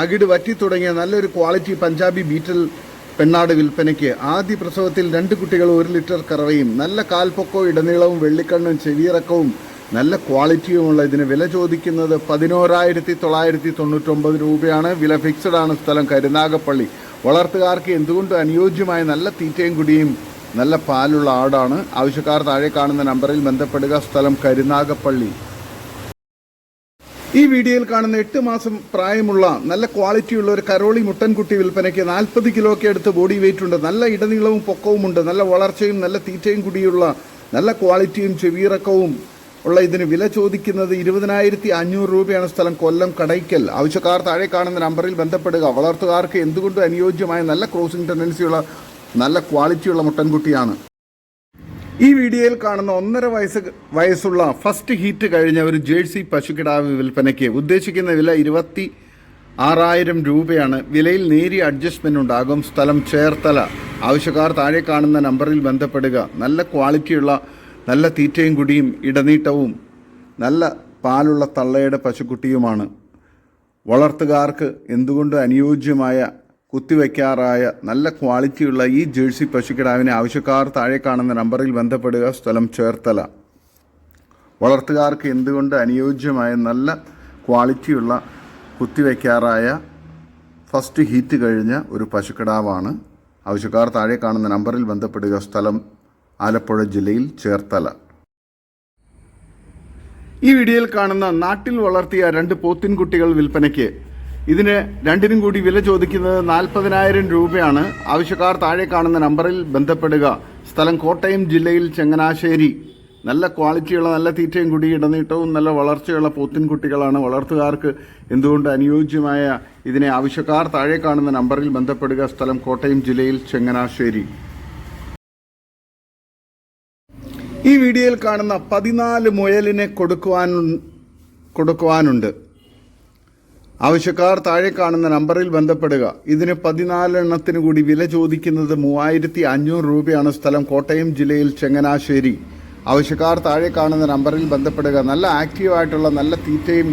അകിട് വറ്റി തുടങ്ങിയ നല്ലൊരു ക്വാളിറ്റി പഞ്ചാബി ബീറ്റൽ പെണ്ണാട് വിൽപ്പനയ്ക്ക്. ആദ്യ പ്രസവത്തിൽ രണ്ട് കുട്ടികൾ ഒരു ലിറ്റർ കറവയും നല്ല കാൽപ്പൊക്കവും ഇടനീളവും വെള്ളിക്കണ്ണും ചെവിയിറക്കവും നല്ല ക്വാളിറ്റിയുമുള്ള ഇതിന് വില ചോദിക്കുന്നത് പതിനോരായിരത്തി തൊള്ളായിരത്തി തൊണ്ണൂറ്റൊമ്പത് രൂപയാണ്. വില ഫിക്സഡ് ആണ് സ്ഥലം കരുനാഗപ്പള്ളി. വളർത്തുകാർക്ക് എന്തുകൊണ്ടും അനുയോജ്യമായ നല്ല തീറ്റയും കുടിയും നല്ല പാലുള്ള ആടാണ്? ആവശ്യക്കാർ താഴെ കാണുന്ന നമ്പറിൽ ബന്ധപ്പെടുക. സ്ഥലം കരുനാഗപ്പള്ളി. ഈ വീഡിയോയിൽ കാണുന്ന എട്ട് മാസം പ്രായമുള്ള നല്ല ക്വാളിറ്റിയുള്ള ഒരു കരോളി മുട്ടൻകുട്ടി വിൽപ്പനയ്ക്ക് നാൽപ്പത് കിലോയ്ക്ക് അടുത്ത് ബോഡി വെയിറ്റ് ഉണ്ട്. നല്ല ഇടനീളവും പൊക്കവുമുണ്ട് നല്ല വളർച്ചയും നല്ല തീറ്റയും കൂടിയുള്ള നല്ല ക്വാളിറ്റിയും ചെവിയിറക്കവും ഉള്ള ഇതിന് വില ചോദിക്കുന്നത് ഇരുപതിനായിരത്തി അഞ്ഞൂറ് രൂപയാണ് സ്ഥലം. കൊല്ലം കടയ്ക്കൽ. ആവശ്യക്കാർ താഴെ കാണുന്ന നമ്പറിൽ ബന്ധപ്പെടുക. വളർത്തുകാർക്ക് എന്തുകൊണ്ടും അനുയോജ്യമായ നല്ല ക്രോസിംഗ് ടെൻഡൻസിയുള്ള നല്ല ക്വാളിറ്റിയുള്ള മുട്ടൻകുട്ടിയാണ്. ഈ വീഡിയോയിൽ കാണുന്ന ഒന്നര വയസ്സ് വയസ്സുള്ള ഫസ്റ്റ് ഹീറ്റ് കഴിഞ്ഞ ഒരു ജേഴ്സി പശുക്കിടാവ് വിൽപ്പനയ്ക്ക് ഉദ്ദേശിക്കുന്ന വില ഇരുപത്തി ആറായിരം രൂപയാണ്. വിലയിൽ നേരിയ അഡ്ജസ്റ്റ്മെന്റ് ഉണ്ടാകും. സ്ഥലം ചേർത്തല. ആവശ്യക്കാർ താഴെ കാണുന്ന നമ്പറിൽ ബന്ധപ്പെടുക. നല്ല ക്വാളിറ്റിയുള്ള നല്ല തീറ്റയും കുടിയും ഇടനീട്ടവും നല്ല പാലുള്ള തള്ളയുടെ പശുക്കുട്ടിയുമാണ്. വളർത്തുകാർക്ക് എന്തുകൊണ്ട് അനുയോജ്യമായ കുത്തിവെക്കാറായ നല്ല ക്വാളിറ്റിയുള്ള ഈ ജേഴ്സി പശുക്കിടാവിനെ ആവശ്യക്കാർ താഴെ കാണുന്ന നമ്പറിൽ ബന്ധപ്പെടുക സ്ഥലം ചേർത്തല. വളർത്തുകാർക്ക് എന്തുകൊണ്ട് അനുയോജ്യമായ നല്ല ക്വാളിറ്റിയുള്ള കുത്തിവെക്കാറായ ഫസ്റ്റ് ഹീറ്റ് കഴിഞ്ഞ ഒരു പശുക്കിടാവാണ്. ആവശ്യക്കാർ താഴെ കാണുന്ന നമ്പറിൽ ബന്ധപ്പെടുക സ്ഥലം ആലപ്പുഴ ജില്ലയിൽ ചേർത്തല. ഈ വീഡിയോയിൽ കാണുന്ന നാട്ടിൽ വളർത്തിയ രണ്ട് പോത്തിൻകുട്ടികൾ വിൽപ്പനയ്ക്ക് ഇതിന് രണ്ടിനും കൂടി വില ചോദിക്കുന്നത് നാൽപ്പതിനായിരം രൂപയാണ്. ആവശ്യക്കാർ താഴെ കാണുന്ന നമ്പറിൽ ബന്ധപ്പെടുക. സ്ഥലം കോട്ടയം ജില്ലയിൽ ചങ്ങനാശ്ശേരി. നല്ല ക്വാളിറ്റിയുള്ള നല്ല തീറ്റയും കുടി ഇടനീട്ടവും നല്ല വളർച്ചയുള്ള പോത്തിൻകുട്ടികളാണ് വളർത്തുകാർക്ക് എന്തുകൊണ്ട് അനുയോജ്യമായ ഇതിനെ ആവശ്യക്കാർ താഴെ കാണുന്ന നമ്പറിൽ ബന്ധപ്പെടുക. സ്ഥലം കോട്ടയം ജില്ലയിൽ ചങ്ങനാശ്ശേരി. ഈ വീഡിയോയിൽ കാണുന്ന പതിനാല് മുയലിനെ കൊടുക്കുവാൻ കൊടുക്കുവാനുണ്ട്. ആവശ്യക്കാർ താഴെ കാണുന്ന നമ്പറിൽ ബന്ധപ്പെടുക. ഇതിന് പതിനാലെണ്ണത്തിന് കൂടി വില ചോദിക്കുന്നത് മൂവായിരത്തി അഞ്ഞൂറ് രൂപയാണ് സ്ഥലം കോട്ടയം ജില്ലയിൽ ചെങ്ങനാശ്ശേരി. ആവശ്യക്കാർ താഴെ കാണുന്ന നമ്പറിൽ ബന്ധപ്പെടുക. നല്ല ആക്റ്റീവായിട്ടുള്ള നല്ല തീറ്റയും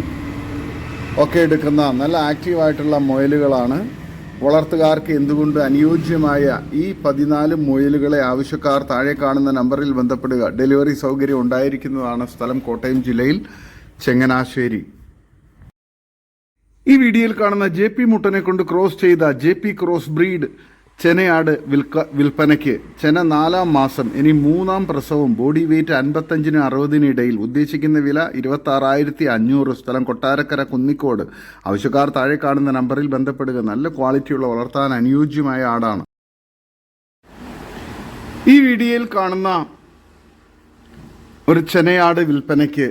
ഒക്കെ എടുക്കുന്ന നല്ല ആക്റ്റീവായിട്ടുള്ള മുയലുകളാണ്. വളർത്തുകാർക്ക് എന്തുകൊണ്ട് അനുയോജ്യമായ ഈ പതിനാല് മുയലുകളെ ആവശ്യക്കാർ താഴെ കാണുന്ന നമ്പറിൽ ബന്ധപ്പെടുക. ഡെലിവറി സൗകര്യം ഉണ്ടായിരിക്കുന്നതാണ് സ്ഥലം കോട്ടയം ജില്ലയിൽ ചെങ്ങനാശ്ശേരി. ഈ വീഡിയോയിൽ കാണുന്ന ജെ പി മുട്ടനെ കൊണ്ട് ക്രോസ് ചെയ്ത ജെ പി ക്രോസ് ബ്രീഡ് ചെനയാട് വിൽക്ക വിൽപ്പനയ്ക്ക് ചെന നാലാം മാസം ഇനി മൂന്നാം പ്രസവം ബോഡി വെയ്റ്റ് അൻപത്തഞ്ചിന് അറുപതിന് ഇടയിൽ ഉദ്ദേശിക്കുന്ന വില ഇരുപത്തി ആറായിരത്തി അഞ്ഞൂറ് സ്ഥലം കൊട്ടാരക്കര കുന്നിക്കോട്. ആവശ്യക്കാർ താഴെ കാണുന്ന നമ്പറിൽ ബന്ധപ്പെടുക. നല്ല ക്വാളിറ്റിയുള്ള വളർത്താൻ അനുയോജ്യമായ ആടാണ്. ഈ വീഡിയോയിൽ കാണുന്ന ഒരു ചെനയാട് വിൽപ്പനയ്ക്ക്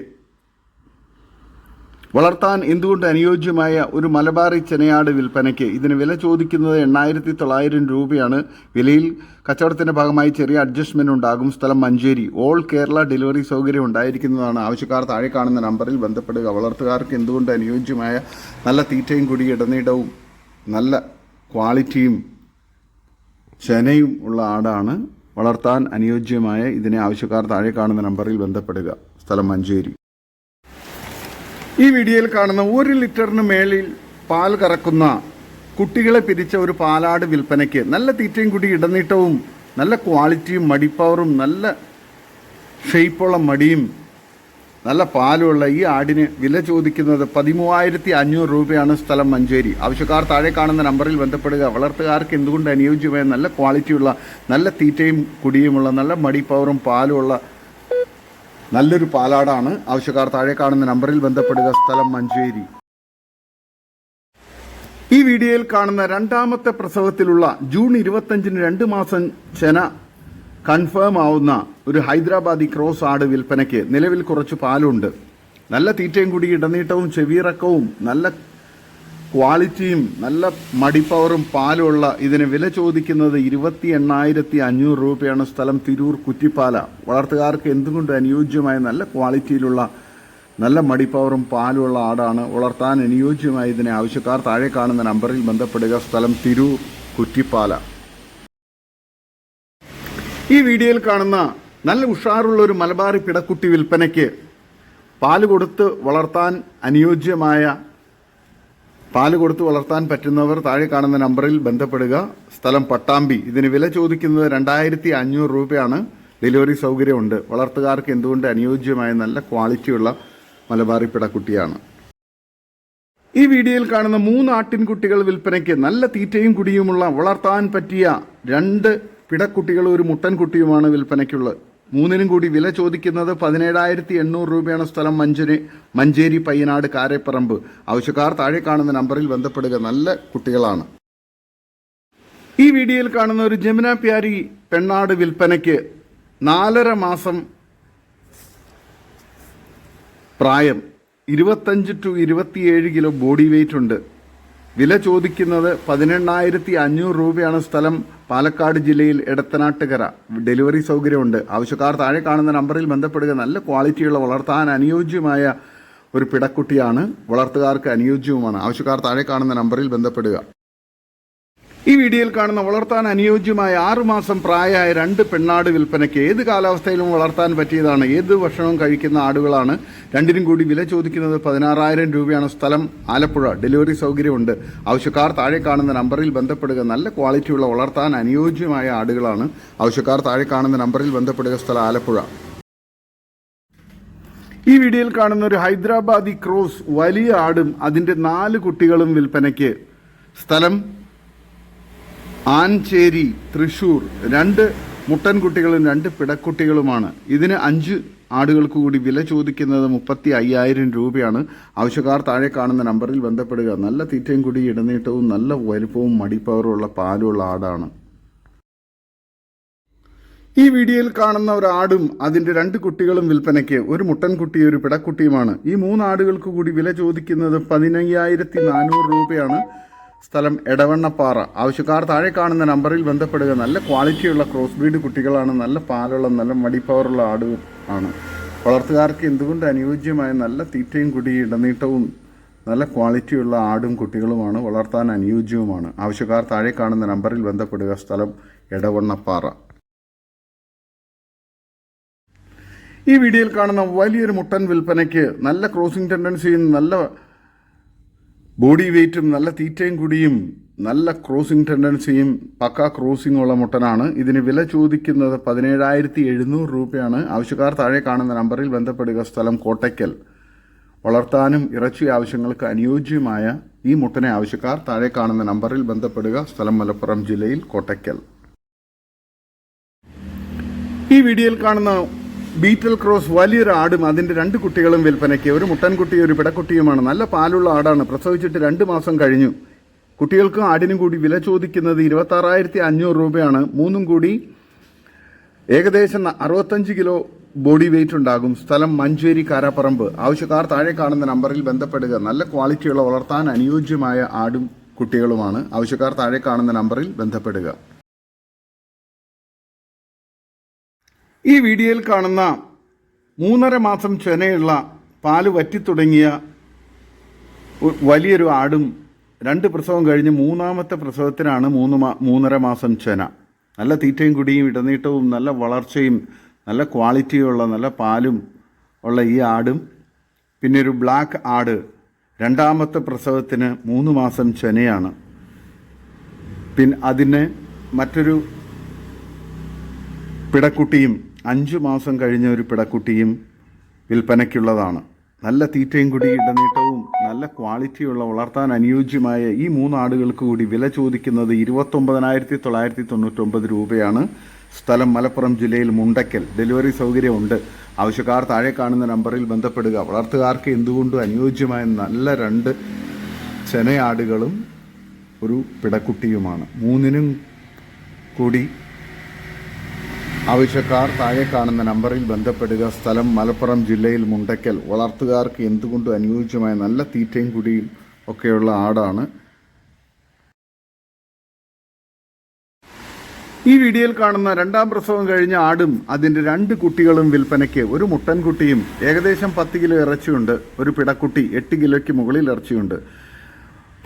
വളർത്താൻ എന്തുകൊണ്ട് അനുയോജ്യമായ ഒരു മലബാറി ചെനയാട് വിൽപ്പനയ്ക്ക് ഇതിന് വില ചോദിക്കുന്നത് എണ്ണായിരത്തി തൊള്ളായിരം രൂപയാണ്. വിലയിൽ കച്ചവടത്തിന്റെ ഭാഗമായി ചെറിയ അഡ്ജസ്റ്റ്മെന്റ് ഉണ്ടാകും. സ്ഥലം മഞ്ചേരി. ഓൾ കേരള ഡെലിവറി സൗകര്യം ഉണ്ടായിരിക്കുന്നതാണ്. ആവശ്യക്കാർ താഴെ കാണുന്ന നമ്പറിൽ ബന്ധപ്പെടുക. വളർത്തുകാർക്ക് എന്തുകൊണ്ട് അനുയോജ്യമായ നല്ല തീറ്റയും കൂടി ഇടനീടവും നല്ല ക്വാളിറ്റിയും ചെനയും ഉള്ള ആടാണ് വളർത്താൻ അനുയോജ്യമായ ഇതിനെ ആവശ്യക്കാർ താഴെ കാണുന്ന നമ്പറിൽ ബന്ധപ്പെടുക. സ്ഥലം മഞ്ചേരി. ഈ വീഡിയോയിൽ കാണുന്ന ഒരു ലിറ്ററിന് മേളിൽ പാൽ കറക്കുന്ന കുട്ടികളെ പിരിച്ച ഒരു പാലാട് വിൽപ്പനയ്ക്ക് നല്ല തീറ്റയും കുട്ടി ഇടനീട്ടവും നല്ല ക്വാളിറ്റിയും മടിപ്പവറും നല്ല ഷെയ്പ്പുള്ള മടിയും നല്ല പാലുമുള്ള ഈ ആടിന് വില ചോദിക്കുന്നത് പതിമൂവായിരത്തി അഞ്ഞൂറ് രൂപയാണ് സ്ഥലം മഞ്ചേരി. ആവശ്യക്കാർ താഴെ കാണുന്ന നമ്പറിൽ ബന്ധപ്പെടുക. വളർത്തുകാർക്ക് എന്തുകൊണ്ട് അനുയോജ്യമായ നല്ല ക്വാളിറ്റിയുള്ള നല്ല തീറ്റയും കുടിയുമുള്ള നല്ല മടിപ്പവറും പാലുമുള്ള നല്ലൊരു പാലാടാണ്. ആവശ്യക്കാർ താഴെ കാണുന്ന നമ്പറിൽ ബന്ധപ്പെടുക. സ്ഥലം മഞ്ചേരി. ഈ വീഡിയോയിൽ കാണുന്ന രണ്ടാമത്തെ പ്രസവത്തിലുള്ള ജൂൺ ഇരുപത്തഞ്ചിന് രണ്ട് മാസം ചെന കൺഫേം ആവുന്ന ഒരു ഹൈദരാബാദി ക്രോസ് ആട് വിൽപ്പനയ്ക്ക് നിലവിൽ കുറച്ച് പാലുണ്ട്. നല്ല തീറ്റയും കൂടി ഇടനീട്ടവും ചെവിയിറക്കവും നല്ല ക്വാളിറ്റിയും നല്ല മടിപ്പവറും പാലുമുള്ള ഇതിന് വില ചോദിക്കുന്നത് ഇരുപത്തി എണ്ണായിരത്തി അഞ്ഞൂറ് രൂപയാണ് സ്ഥലം തിരൂർ കുറ്റിപ്പാല. വളർത്തുകാർക്ക് എന്തുകൊണ്ട് അനുയോജ്യമായ നല്ല ക്വാളിറ്റിയിലുള്ള നല്ല മടിപ്പവറും പാലുമുള്ള ആടാണ് വളർത്താൻ അനുയോജ്യമായ ഇതിനെ ആവശ്യക്കാർ താഴെ കാണുന്ന നമ്പറിൽ ബന്ധപ്പെടുക. സ്ഥലം തിരൂർ കുറ്റിപ്പാല. ഈ വീഡിയോയിൽ കാണുന്ന നല്ല ഉഷാറുള്ള ഒരു മലബാറി പിടക്കുട്ടി വിൽപ്പനയ്ക്ക് പാൽ കൊടുത്ത് വളർത്താൻ അനുയോജ്യമായ പാൽ കൊടുത്തു വളർത്താൻ പറ്റുന്നവർ താഴെ കാണുന്ന നമ്പറിൽ ബന്ധപ്പെടുക. സ്ഥലം പട്ടാമ്പി. ഇതിന് വില ചോദിക്കുന്നത് രണ്ടായിരത്തി അഞ്ഞൂറ് രൂപയാണ്. ഡെലിവറി സൗകര്യമുണ്ട്. വളർത്തുകാർക്ക് എന്തുകൊണ്ട് അനുയോജ്യമായ നല്ല ക്വാളിറ്റിയുള്ള മലബാറി പിടക്കുട്ടിയാണ് ഈ വീഡിയോയിൽ കാണുന്ന മൂന്ന് ആട്ടിൻകുട്ടികൾ വിൽപ്പനയ്ക്ക് നല്ല തീറ്റയും കുടിയുമുള്ള വളർത്താൻ പറ്റിയ രണ്ട് പിടക്കുട്ടികളും ഒരു മുട്ടൻകുട്ടിയുമാണ് വിൽപ്പനയ്ക്കുള്ളത്. മൂന്നിനും കൂടി വില ചോദിക്കുന്നത് പതിനേഴായിരത്തി എണ്ണൂറ് രൂപയാണ് സ്ഥലം മഞ്ചേരി മഞ്ചേരി പയ്യനാട് കാരപ്പറമ്പ്. ആവശ്യക്കാർ താഴെ കാണുന്ന നമ്പറിൽ ബന്ധപ്പെടുക. നല്ല കുട്ടികളാണ്. ഈ വീഡിയോയിൽ കാണുന്ന ഒരു ജമുന പ്യാരി പെണ്ണാട് വിൽപ്പനയ്ക്ക് നാലര മാസം പ്രായം. ഇരുപത്തഞ്ച് ടു ഇരുപത്തിയേഴ് കിലോ ബോഡി വെയിറ്റ് ഉണ്ട്. വില ചോദിക്കുന്നത് പതിനെണ്ണായിരത്തി അഞ്ഞൂറ് രൂപയാണ് സ്ഥലം പാലക്കാട് ജില്ലയിൽ എടത്തനാട്ടുകര. ഡെലിവറി സൗകര്യമുണ്ട്. ആവശ്യക്കാർ താഴെ കാണുന്ന നമ്പറിൽ ബന്ധപ്പെടുക. നല്ല ക്വാളിറ്റിയുള്ള വളർത്താൻ അനുയോജ്യമായ ഒരു പിടക്കുട്ടിയാണ് വളർത്തുകാർക്ക് അനുയോജ്യവുമാണ്. ആവശ്യക്കാർ താഴെ കാണുന്ന നമ്പറിൽ ബന്ധപ്പെടുക. ഈ വീഡിയോയിൽ കാണുന്ന വളർത്താൻ അനുയോജ്യമായ ആറുമാസം പ്രായമായ രണ്ട് പെണ്ണാട് വിൽപ്പനയ്ക്ക് ഏത് കാലാവസ്ഥയിലും വളർത്താൻ പറ്റിയതാണ്? ഏത് ഭക്ഷണവും കഴിക്കുന്ന ആടുകളാണ്? രണ്ടിനും കൂടി വില ചോദിക്കുന്നത് പതിനാറായിരം രൂപയാണ് സ്ഥലം. ആലപ്പുഴ ഡെലിവറി സൗകര്യമുണ്ട്. ആവശ്യക്കാർ താഴെ കാണുന്ന നമ്പറിൽ ബന്ധപ്പെടുക. നല്ല ക്വാളിറ്റിയുള്ള വളർത്താൻ അനുയോജ്യമായ ആടുകളാണ്. ആവശ്യക്കാർ താഴെ കാണുന്ന നമ്പറിൽ ബന്ധപ്പെടുക. സ്ഥലം ആലപ്പുഴ. ഈ വീഡിയോയിൽ കാണുന്ന ഒരു ഹൈദരാബാദി ക്രോസ് വലിയ ആടും അതിന്റെ നാല് കുട്ടികളും വിൽപ്പനയ്ക്ക്. സ്ഥലം ആൻചേരി തൃശൂർ രണ്ട് മുട്ടൻകുട്ടികളും രണ്ട് പിടക്കുട്ടികളുമാണ്. ഇതിന് അഞ്ച് ആടുകൾക്ക് കൂടി വില ചോദിക്കുന്നത് മുപ്പത്തി അയ്യായിരം രൂപയാണ്. ആവശ്യക്കാർ താഴെ കാണുന്ന നമ്പറിൽ ബന്ധപ്പെടുക. നല്ല തീറ്റയും കൂടി ഇടനീട്ടവും നല്ല വലുപ്പവും മടിപ്പവറുള്ള പാലുള്ള ആടാണ്. ഈ വീഡിയോയിൽ കാണുന്ന ആടും അതിന്റെ രണ്ട് കുട്ടികളും വിൽപ്പനയ്ക്ക് ഒരു മുട്ടൻകുട്ടിയും ഒരു പിടക്കുട്ടിയുമാണ്. ഈ മൂന്ന് ആടുകൾക്ക് കൂടി വില ചോദിക്കുന്നത് പതിനയ്യായിരത്തി നാനൂറ് രൂപയാണ്. സ്ഥലം എടവണ്ണപ്പാറ. ആവശ്യക്കാർ താഴെ കാണുന്ന നമ്പറിൽ ബന്ധപ്പെടുക. നല്ല ക്വാളിറ്റിയുള്ള ക്രോസ് ബ്രീഡ് കുട്ടികളാണ്. നല്ല പാലുള്ള നല്ല മടി പവറുള്ള ആട് ആണ്. വളർത്തുകാർക്ക് എന്തുകൊണ്ട് അനുയോജ്യമായ നല്ല തീറ്റയും കുടി ഇടനീട്ടവും നല്ല ക്വാളിറ്റിയുള്ള ആടും കുട്ടികളുമാണ് വളർത്താൻ അനുയോജ്യവുമാണ്. ആവശ്യക്കാർ താഴെ കാണുന്ന നമ്പറിൽ ബന്ധപ്പെടുക. സ്ഥലം എടവണ്ണപ്പാറ. ഈ വീഡിയോയിൽ കാണുന്ന വലിയൊരു മുട്ടൻ വിൽപ്പനയ്ക്ക് നല്ല ക്രോസിംഗ് ടെൻഡൻസിയും നല്ല ബോഡി വെയ്റ്റും നല്ല തീറ്റയും കൂടിയും നല്ല ക്രോസിംഗ് ടെൻഡൻസിയും പക്ക ക്രോസിംഗ് ഉള്ള മുട്ടനാണ്. ഇതിന് വില ചോദിക്കുന്നത് പതിനേഴായിരത്തി എഴുന്നൂറ് രൂപയാണ്. ആവശ്യക്കാർ താഴെ കാണുന്ന നമ്പറിൽ ബന്ധപ്പെടുക. സ്ഥലം കോട്ടയ്ക്കൽ. വളർത്താനും ഇറച്ചി ആവശ്യങ്ങൾക്ക് അനുയോജ്യമായ ഈ മുട്ടനെ ആവശ്യക്കാർ താഴെ കാണുന്ന നമ്പറിൽ ബന്ധപ്പെടുക. സ്ഥലം മലപ്പുറം ജില്ലയിൽ കോട്ടയ്ക്കൽ. ഈ വീഡിയോയിൽ കാണുന്ന ബീറ്റൽ ക്രോസ് വലിയൊരു ആടും അതിന്റെ രണ്ട് കുട്ടികളും വിൽപ്പനയ്ക്ക്. ഒരു മുട്ടൻകുട്ടിയും ഒരു പിടക്കുട്ടിയുമാണ്. നല്ല പാലുള്ള ആടാണ്. പ്രസവിച്ചിട്ട് രണ്ട് മാസം കഴിഞ്ഞു. കുട്ടികൾക്കും ആടിനും കൂടി വില ചോദിക്കുന്നത് ഇരുപത്തി ആറായിരത്തി അഞ്ഞൂറ് രൂപയാണ്. മൂന്നും കൂടി ഏകദേശം അറുപത്തഞ്ച് കിലോ ബോഡി വെയിറ്റ് ഉണ്ടാകും. സ്ഥലം മഞ്ചേരി കാരാപ്പറമ്പ്. ആവശ്യക്കാർ താഴെ കാണുന്ന നമ്പറിൽ ബന്ധപ്പെടുക. നല്ല ക്വാളിറ്റിയുള്ള വളർത്താൻ അനുയോജ്യമായ ആടും കുട്ടികളുമാണ്. ആവശ്യക്കാർ താഴെ കാണുന്ന നമ്പറിൽ ബന്ധപ്പെടുക. ഈ വീഡിയോയിൽ കാണുന്ന മൂന്നര മാസം ചെനയുള്ള പാൽ വറ്റിത്തുടങ്ങിയ തുടങ്ങിയ വലിയൊരു ആടും രണ്ട് പ്രസവം കഴിഞ്ഞ് മൂന്നാമത്തെ പ്രസവത്തിനാണ് മൂന്ന് മാ മൂന്നര മാസം ചെന. നല്ല തീറ്റയും കുടിയും ഇടനീട്ടവും നല്ല വളർച്ചയും നല്ല ക്വാളിറ്റിയുള്ള നല്ല പാലും ഉള്ള ഈ ആടും. പിന്നെ ഒരു ബ്ലാക്ക് ആട് രണ്ടാമത്തെ പ്രസവത്തിന് മൂന്ന് മാസം ചെനയാണ്. പിന്നെ അതിന് മറ്റൊരു പിടക്കുട്ടിയും അഞ്ചു മാസം കഴിഞ്ഞ ഒരു പിടക്കുട്ടിയും വിൽപ്പനയ്ക്കുള്ളതാണ്. നല്ല തീറ്റയും കൂടി ഇടനീട്ടവും നല്ല ക്വാളിറ്റിയുള്ള വളർത്താൻ അനുയോജ്യമായ ഈ മൂന്ന് ആടുകൾക്ക് കൂടി വില ചോദിക്കുന്നത് ഇരുപത്തൊമ്പതിനായിരത്തി തൊള്ളായിരത്തി തൊണ്ണൂറ്റൊമ്പത് രൂപയാണ്. സ്ഥലം മലപ്പുറം ജില്ലയിൽ മുണ്ടക്കൽ. ഡെലിവറി സൗകര്യമുണ്ട്. ആവശ്യക്കാർ താഴെ കാണുന്ന നമ്പറിൽ ബന്ധപ്പെടുക. വളർത്തുകാർക്ക് എന്തുകൊണ്ടും അനുയോജ്യമായ നല്ല രണ്ട് ചെനയാടുകളും ഒരു പിടക്കുട്ടിയുമാണ്. മൂന്നിനും കൂടി ആവശ്യക്കാർ താഴെ കാണുന്ന നമ്പറിൽ ബന്ധപ്പെടുക. സ്ഥലം മലപ്പുറം ജില്ലയിൽ മുണ്ടയ്ക്കൽ വളർത്തുകാർക്ക് എന്തുകൊണ്ടും അനുയോജ്യമായ നല്ല തീറ്റയും കുടിയും ഒക്കെയുള്ള ആടാണ്? ഈ വീഡിയോയിൽ കാണുന്ന രണ്ടാം പ്രസവം കഴിഞ്ഞ ആടും അതിന്റെ രണ്ട് കുട്ടികളും വിൽപ്പനയ്ക്ക് ഒരു മുട്ടൻകുട്ടിയും ഏകദേശം പത്ത് കിലോ ഇറച്ചിയുണ്ട്. ഒരു പിടക്കുട്ടി എട്ട് കിലോയ്ക്ക് മുകളിൽ ഇറച്ചിയുണ്ട്.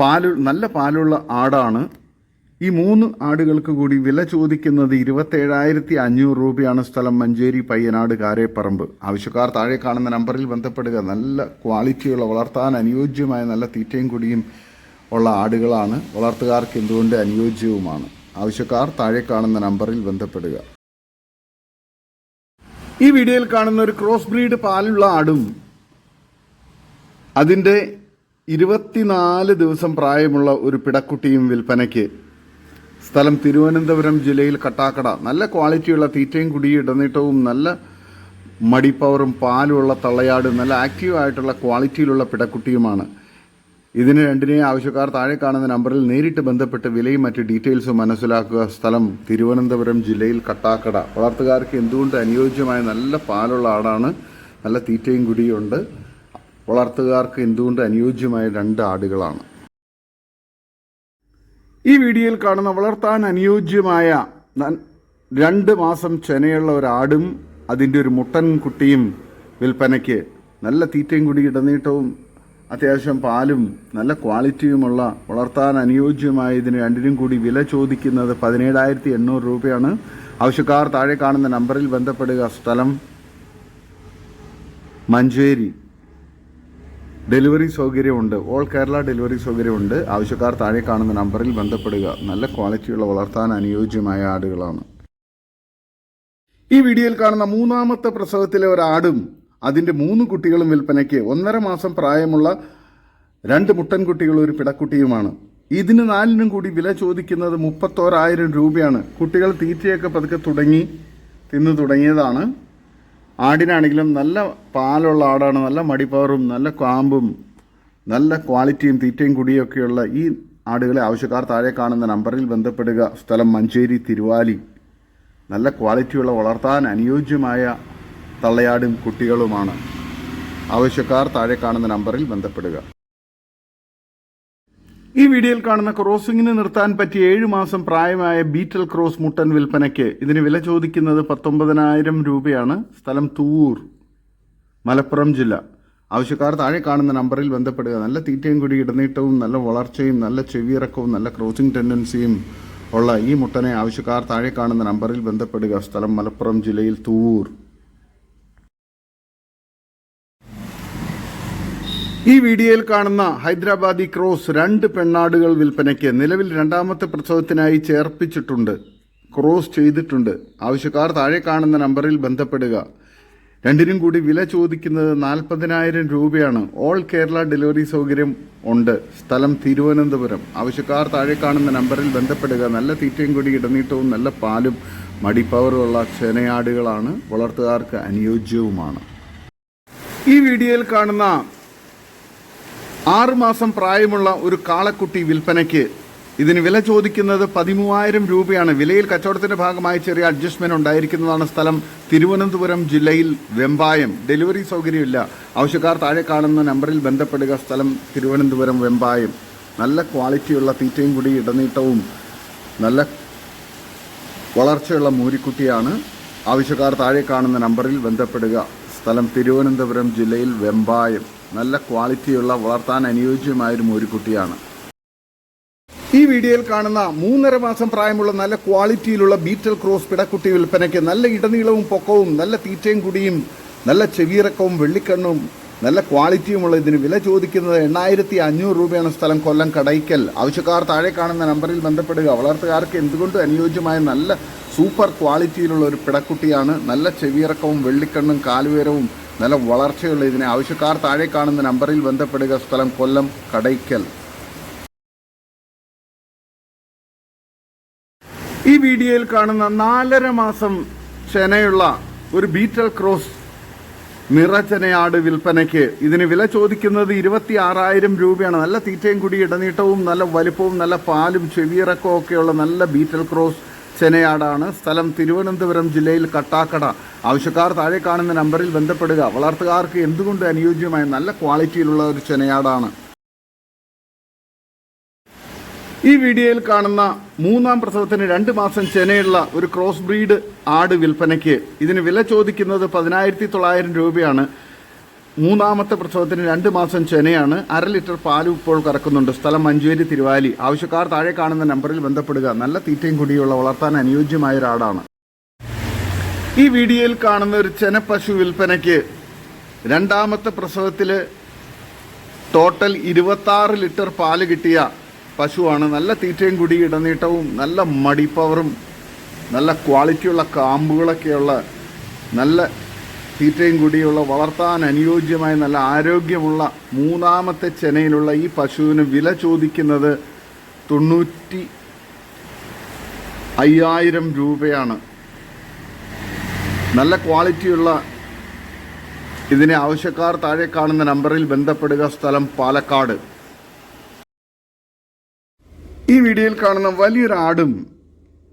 പാലു നല്ല പാലുള്ള ആടാണ്. ഈ മൂന്ന് ആടുകൾക്ക് കൂടി വില ചോദിക്കുന്നത് ഇരുപത്തേഴായിരത്തി അഞ്ഞൂറ് രൂപയാണ് സ്ഥലം. മഞ്ചേരി പയ്യനാട് കാരേപ്പറമ്പ്. ആവശ്യക്കാർ താഴെ കാണുന്ന നമ്പറിൽ ബന്ധപ്പെടുക. നല്ല ക്വാളിറ്റിയുള്ള വളർത്താൻ അനുയോജ്യമായ നല്ല തീറ്റയും കുടിയും ഉള്ള ആടുകളാണ്. വളർത്തുകാർക്ക് എന്തുകൊണ്ട് അനുയോജ്യവുമാണ്? ആവശ്യക്കാർ താഴെ കാണുന്ന നമ്പറിൽ ബന്ധപ്പെടുക. ഈ വീഡിയോയിൽ കാണുന്ന ഒരു ക്രോസ് ബ്രീഡ് പാലുള്ള ആടും അതിന്റെ ഇരുപത്തിനാല് ദിവസം പ്രായമുള്ള ഒരു പിടക്കുട്ടിയും വിൽപ്പനയ്ക്ക് സ്ഥലം തിരുവനന്തപുരം ജില്ലയിൽ കട്ടാക്കട. നല്ല ക്വാളിറ്റിയുള്ള തീറ്റയും കുടിയും ഇടനീട്ടവും നല്ല മടിപ്പവറും പാലുമുള്ള തള്ളയാട് നല്ല ആക്റ്റീവായിട്ടുള്ള ക്വാളിറ്റിയിലുള്ള പിടക്കുട്ടിയുമാണ്. ഇതിന് രണ്ടിനെയും ആവശ്യക്കാർ താഴെ കാണുന്ന നമ്പറിൽ നേരിട്ട് ബന്ധപ്പെട്ട് വിലയും മറ്റ് ഡീറ്റെയിൽസും മനസ്സിലാക്കുക. സ്ഥലം തിരുവനന്തപുരം ജില്ലയിൽ കട്ടാക്കട. വളർത്തുകാർക്ക് എന്തുകൊണ്ട് അനുയോജ്യമായ നല്ല പാലുള്ള ആടാണ്? നല്ല തീറ്റയും കുടിയുണ്ട്. വളർത്തുകാർക്ക് എന്തുകൊണ്ട് അനുയോജ്യമായ രണ്ട് ആടുകളാണ്? ഈ വീഡിയോയിൽ കാണുന്ന വളർത്താൻ അനുയോജ്യമായ രണ്ട് മാസം ചെനയുള്ള ഒരാടും അതിന്റെ ഒരു മുട്ടൻ കുട്ടിയും വിൽപ്പനയ്ക്ക് നല്ല തീറ്റയും കൂടി ഇടനീട്ടവും അത്യാവശ്യം പാലും നല്ല ക്വാളിറ്റിയുമുള്ള വളർത്താൻ അനുയോജ്യമായ ഇതിന് രണ്ടിനും കൂടി വില ചോദിക്കുന്നത് പതിനേഴായിരത്തി എണ്ണൂറ് രൂപയാണ്. ആവശ്യക്കാർ താഴെ കാണുന്ന നമ്പറിൽ ബന്ധപ്പെടുക. സ്ഥലം മഞ്ചേരി. ഡെലിവറി സൗകര്യമുണ്ട്. ഓൾ കേരള ഡെലിവറി സൗകര്യമുണ്ട്. ആവശ്യക്കാർ താഴെ കാണുന്ന നമ്പറിൽ ബന്ധപ്പെടുക. നല്ല ക്വാളിറ്റിയുള്ള വളർത്താൻ അനുയോജ്യമായ ആടുകളാണ്. ഈ വീഡിയോയിൽ കാണുന്ന മൂന്നാമത്തെ പ്രസവത്തിലെ ഒരാടും അതിന്റെ മൂന്ന് കുട്ടികളും വിൽപ്പനയ്ക്ക് ഒന്നര മാസം പ്രായമുള്ള രണ്ട് മുട്ടൻകുട്ടികളും ഒരു പിടക്കുട്ടിയുമാണ്. ഇതിന് നാലിനും കൂടി വില ചോദിക്കുന്നത് മുപ്പത്തോരായിരം രൂപയാണ്. കുട്ടികൾ തീറ്റയൊക്കെ പതുക്കെ തുടങ്ങി തിന്നു തുടങ്ങിയതാണ്. ആടിനാണെങ്കിലും നല്ല പാലുള്ള ആടാണ് നല്ല മടിപ്പവറും നല്ല കാമ്പും നല്ല ക്വാളിറ്റിയും തീറ്റയും കുടിയൊക്കെയുള്ള ഈ ആടുകളെ ആവശ്യക്കാർ താഴെ കാണുന്ന നമ്പറിൽ ബന്ധപ്പെടുക. സ്ഥലം മഞ്ചേരി തിരുവാലി. നല്ല ക്വാളിറ്റിയുള്ള വളർത്താൻ അനുയോജ്യമായ തള്ളയാടും കുട്ടികളുമാണ്. ആവശ്യക്കാർ താഴെ കാണുന്ന നമ്പറിൽ ബന്ധപ്പെടുക. ഈ വീഡിയോയിൽ കാണുന്ന ക്രോസിംഗിന് നിർത്താൻ പറ്റിയ ഏഴ് മാസം പ്രായമായ ബീറ്റൽ ക്രോസ് മുട്ടൻ വിൽപ്പനയ്ക്ക് ഇതിന് വില ചോദിക്കുന്നത് പത്തൊമ്പതിനായിരം രൂപയാണ്. സ്ഥലം തൂവൂർ മലപ്പുറം ജില്ല. ആവശ്യക്കാർ താഴെ കാണുന്ന നമ്പറിൽ ബന്ധപ്പെടുക. നല്ല തീറ്റയും കൂടി ഇടനീട്ടവും നല്ല വളർച്ചയും നല്ല ചെവിയിറക്കവും നല്ല ക്രോസിംഗ് ടെൻഡൻസിയും ഉള്ള ഈ മുട്ടനെ ആവശ്യക്കാർ താഴെ കാണുന്ന നമ്പറിൽ ബന്ധപ്പെടുക. സ്ഥലം മലപ്പുറം ജില്ലയിൽ തൂവൂർ. ഈ വീഡിയോയിൽ കാണുന്ന ഹൈദരാബാദി ക്രോസ് രണ്ട് പെണ്ണാടുകൾ വിൽപ്പനയ്ക്ക് നിലവിൽ രണ്ടാമത്തെ പ്രസവത്തിനായി ചേർപ്പിച്ചിട്ടുണ്ട്. ക്രോസ് ചെയ്തിട്ടുണ്ട്. ആവശ്യക്കാർ താഴെ കാണുന്ന നമ്പറിൽ ബന്ധപ്പെടുക. രണ്ടിനും കൂടി വില ചോദിക്കുന്നത് നാൽപ്പതിനായിരം രൂപയാണ്. ഓൾ കേരള ഡെലിവറി സൗകര്യം ഉണ്ട്. സ്ഥലം തിരുവനന്തപുരം. ആവശ്യക്കാർ താഴെ കാണുന്ന നമ്പറിൽ ബന്ധപ്പെടുക. നല്ല തീറ്റയും കൂടി ഇടനീട്ടവും നല്ല പാലും മടിപ്പവറുമുള്ള ചെനയാടുകളാണ് വളർത്തുകാർക്ക് അനുയോജ്യവുമാണ്. ഈ വീഡിയോയിൽ കാണുന്ന ആറ് മാസം പ്രായമുള്ള ഒരു കാളക്കുട്ടി വിൽപ്പനയ്ക്ക് ഇതിന് വില ചോദിക്കുന്നത് പതിമൂവായിരം രൂപയാണ്. വിലയിൽ കച്ചവടത്തിന്റെ ഭാഗമായി ചെറിയ അഡ്ജസ്റ്റ്മെന്റ് ഉണ്ടായിരിക്കുന്നതാണ് സ്ഥലം. തിരുവനന്തപുരം ജില്ലയിൽ വെമ്പായം. ഡെലിവറി സൗകര്യമില്ല. ആവശ്യക്കാർ താഴെ കാണുന്ന നമ്പറിൽ ബന്ധപ്പെടുക. സ്ഥലം തിരുവനന്തപുരം വെമ്പായം. നല്ല ക്വാളിറ്റിയുള്ള തീറ്റയും കൂടി ഇടനീട്ടവും നല്ല വളർച്ചയുള്ള മൂരിക്കുട്ടിയാണ്. ആവശ്യക്കാർ താഴെ കാണുന്ന നമ്പറിൽ ബന്ധപ്പെടുക. സ്ഥലം തിരുവനന്തപുരം ജില്ലയിൽ വെമ്പായം. നല്ല ക്വാളിറ്റിയുള്ള വളർത്താൻ അനുയോജ്യമായൊരു മോരിക്കുട്ടിയാണ് ഈ വീഡിയോയിൽ കാണുന്ന മൂന്നര മാസം പ്രായമുള്ള നല്ല ക്വാളിറ്റിയിലുള്ള ബീറ്റൽ ക്രോസ് പിടക്കുട്ടി വിൽപ്പനയ്ക്ക് നല്ല ഇടനീളവും പൊക്കവും നല്ല തീറ്റയും കുടിയും നല്ല ചെവിയിറക്കവും വെള്ളിക്കണ്ണും നല്ല ക്വാളിറ്റിയുമുള്ള ഇതിന് വില ചോദിക്കുന്നത് എണ്ണായിരത്തി അഞ്ഞൂറ് രൂപയാണ് സ്ഥലം കൊല്ലം കടയ്ക്കൽ. ആവശ്യക്കാർ താഴെ കാണുന്ന നമ്പറിൽ ബന്ധപ്പെടുക. വളർത്തുകാർക്ക് എന്തുകൊണ്ടും അനുയോജ്യമായ നല്ല സൂപ്പർ ക്വാളിറ്റിയിലുള്ള ഒരു പിടക്കുട്ടിയാണ്. നല്ല ചെവിയിറക്കവും വെള്ളിക്കണ്ണും കാലുവേരവും നല്ല വളർച്ചയുള്ള ഇതിനെ ആവശ്യക്കാർ താഴെ കാണുന്ന നമ്പറിൽ ബന്ധപ്പെടുക. സ്ഥലം കൊല്ലം കടയ്ക്കൽ. ഈ വീഡിയോയിൽ കാണുന്ന നാലര മാസം ചെനയുള്ള ഒരു ബീറ്റൽ ക്രോസ് നിറചനയാട് വിൽപ്പനയ്ക്ക് ഇതിന് വില ചോദിക്കുന്നത് ഇരുപത്തി ആറായിരം രൂപയാണ്. നല്ല തീറ്റയും കൂടി ഇടനീട്ടവും നല്ല വലുപ്പവും നല്ല പാലും ചെവിയിറക്കവും ഒക്കെയുള്ള നല്ല ബീറ്റൽ ക്രോസ് ചെനയാടാണ് സ്ഥലം തിരുവനന്തപുരം ജില്ലയിൽ കട്ടാക്കട. ആവശ്യക്കാർ താഴെ കാണുന്ന നമ്പറിൽ ബന്ധപ്പെടുക. വളർത്തുകാർക്ക് എന്തുകൊണ്ട് അനുയോജ്യമായ നല്ല ക്വാളിറ്റിയിലുള്ള ഒരു ചെനയാടാണ് ഈ വീഡിയോയിൽ കാണുന്ന മൂന്നാം പ്രസവത്തിന് രണ്ട് മാസം ചെനയുള്ള ഒരു ക്രോസ് ബ്രീഡ് ആട് വിൽപ്പനയ്ക്ക് ഇതിന് വില ചോദിക്കുന്നത് പതിനായിരത്തി തൊള്ളായിരം രൂപയാണ്. മൂന്നാമത്തെ പ്രസവത്തിന് രണ്ട് മാസം ചെനയാണ് അര ലിറ്റർ പാലും ഇപ്പോൾ കറക്കുന്നുണ്ട്. സ്ഥലം മഞ്ചേരി തിരുവാലി. ആവശ്യക്കാർ താഴെ കാണുന്ന നമ്പറിൽ ബന്ധപ്പെടുക. നല്ല തീറ്റയും കുടിയുള്ള വളർത്താൻ അനുയോജ്യമായ ഒരാടാണ് ഈ വീഡിയോയിൽ കാണുന്ന ഒരു ചെന പശു വിൽപ്പനയ്ക്ക് രണ്ടാമത്തെ പ്രസവത്തിൽ ടോട്ടൽ ഇരുപത്താറ് ലിറ്റർ പാൽ കിട്ടിയ പശുവാണ്. നല്ല തീറ്റയും കുടി ഇടനീട്ടവും നല്ല മടിപ്പവറും നല്ല ക്വാളിറ്റിയുള്ള കാമ്പുകളൊക്കെയുള്ള നല്ല തീറ്റയും കുടിയുള്ള വളർത്താൻ അനുയോജ്യമായ നല്ല ആരോഗ്യമുള്ള മൂന്നാമത്തെ ചെനയിലുള്ള ഈ പശുവിന് വില ചോദിക്കുന്നത് തൊണ്ണൂറ്റി അയ്യായിരം രൂപയാണ്. നല്ല ക്വാളിറ്റിയുള്ള ഇതിനെ ആവശ്യക്കാർ താഴെ കാണുന്ന നമ്പറിൽ ബന്ധപ്പെടുക. സ്ഥലം പാലക്കാട്. ഈ വീഡിയോയിൽ കാണുന്ന വലിയൊരു ആടും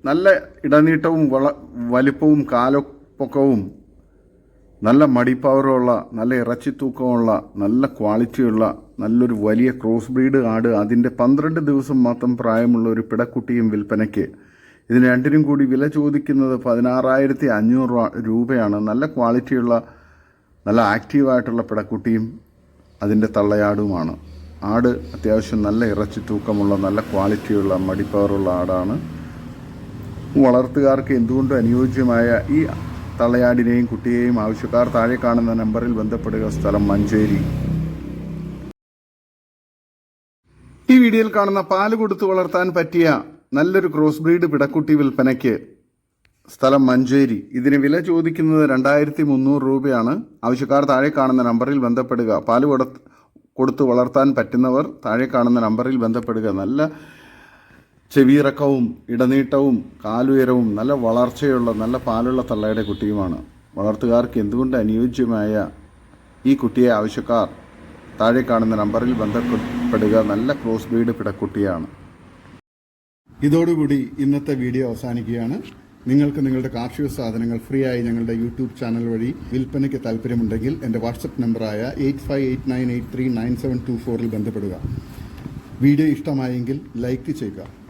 നല്ല ഇടനീട്ടവും വള വലിപ്പവും കാലപ്പൊക്കവും നല്ല മടിപ്പവറുള്ള നല്ല ഇറച്ചി തൂക്കമുള്ള നല്ല ക്വാളിറ്റിയുള്ള നല്ലൊരു വലിയ ക്രോസ് ബ്രീഡ് ആട് അതിന്റെ പന്ത്രണ്ട് ദിവസം മാത്രം പ്രായമുള്ള ഒരു പിടക്കുട്ടിയും വിൽപ്പനയ്ക്ക്. ഇതിന് രണ്ടിനും കൂടി വില ചോദിക്കുന്നത് പതിനാറായിരത്തി അഞ്ഞൂറ് രൂപയാണ്. നല്ല ക്വാളിറ്റിയുള്ള നല്ല ആക്റ്റീവായിട്ടുള്ള പിടക്കുട്ടിയും അതിന്റെ തള്ളയാടുമാണ്. ആട് അത്യാവശ്യം നല്ല ഇറച്ചി തൂക്കമുള്ള നല്ല ക്വാളിറ്റിയുള്ള മടിപ്പവറുള്ള ആടാണ്. വളർത്തുകാർക്ക് എന്തുകൊണ്ടും അനുയോജ്യമായ ഈ തള്ളയാടിനെയും കുട്ടിയെയും ആവശ്യക്കാർ താഴെ കാണുന്ന നമ്പറിൽ ബന്ധപ്പെടുക. സ്ഥലം മഞ്ചേരി. ഈ വീഡിയോയിൽ കാണുന്ന പാൽ കൊടുത്തു വളർത്താൻ പറ്റിയ നല്ലൊരു ക്രോസ് ബ്രീഡ് പിടക്കുട്ടി വിൽപ്പനയ്ക്ക് സ്ഥലം മഞ്ചേരി. ഇതിന് വില ചോദിക്കുന്നത് രണ്ടായിരത്തി മുന്നൂറ് രൂപയാണ്. ആവശ്യക്കാർ താഴെ കാണുന്ന നമ്പറിൽ ബന്ധപ്പെടുക. പാൽ കൊടുത്ത് കൊടുത്ത് വളർത്താൻ പറ്റുന്നവർ താഴെ കാണുന്ന നമ്പറിൽ ബന്ധപ്പെടുക. നല്ല ചെവിയിറക്കവും ഇടനീട്ടവും കാലുയരവും നല്ല വളർച്ചയുള്ള നല്ല പാലുള്ള തള്ളയുടെ കുട്ടിയുമാണ്. വളർത്തുകാർക്ക് എന്തുകൊണ്ട് അനുയോജ്യമായ ഈ കുട്ടിയെ ആവശ്യക്കാർ താഴെ കാണുന്ന നമ്പറിൽ ബന്ധപ്പെടുക നല്ല ക്രോസ് ബ്രീഡ് പിടക്കുട്ടിയാണ്. ഇതോടുകൂടി ഇന്നത്തെ വീഡിയോ അവസാനിക്കുകയാണ്. നിങ്ങൾക്ക് നിങ്ങളുടെ കാർഷിക സാധനങ്ങൾ ഫ്രീ ആയി ഞങ്ങളുടെ യൂട്യൂബ് ചാനൽ വഴി വിൽപ്പനയ്ക്ക് താല്പര്യമുണ്ടെങ്കിൽ എന്റെ വാട്സപ്പ് നമ്പറായ eight five eight nine eight three nine seven two ഫോറിൽ ബന്ധപ്പെടുക. വീഡിയോ ഇഷ്ടമായെങ്കിൽ ലൈക്ക് ചെയ്യുക.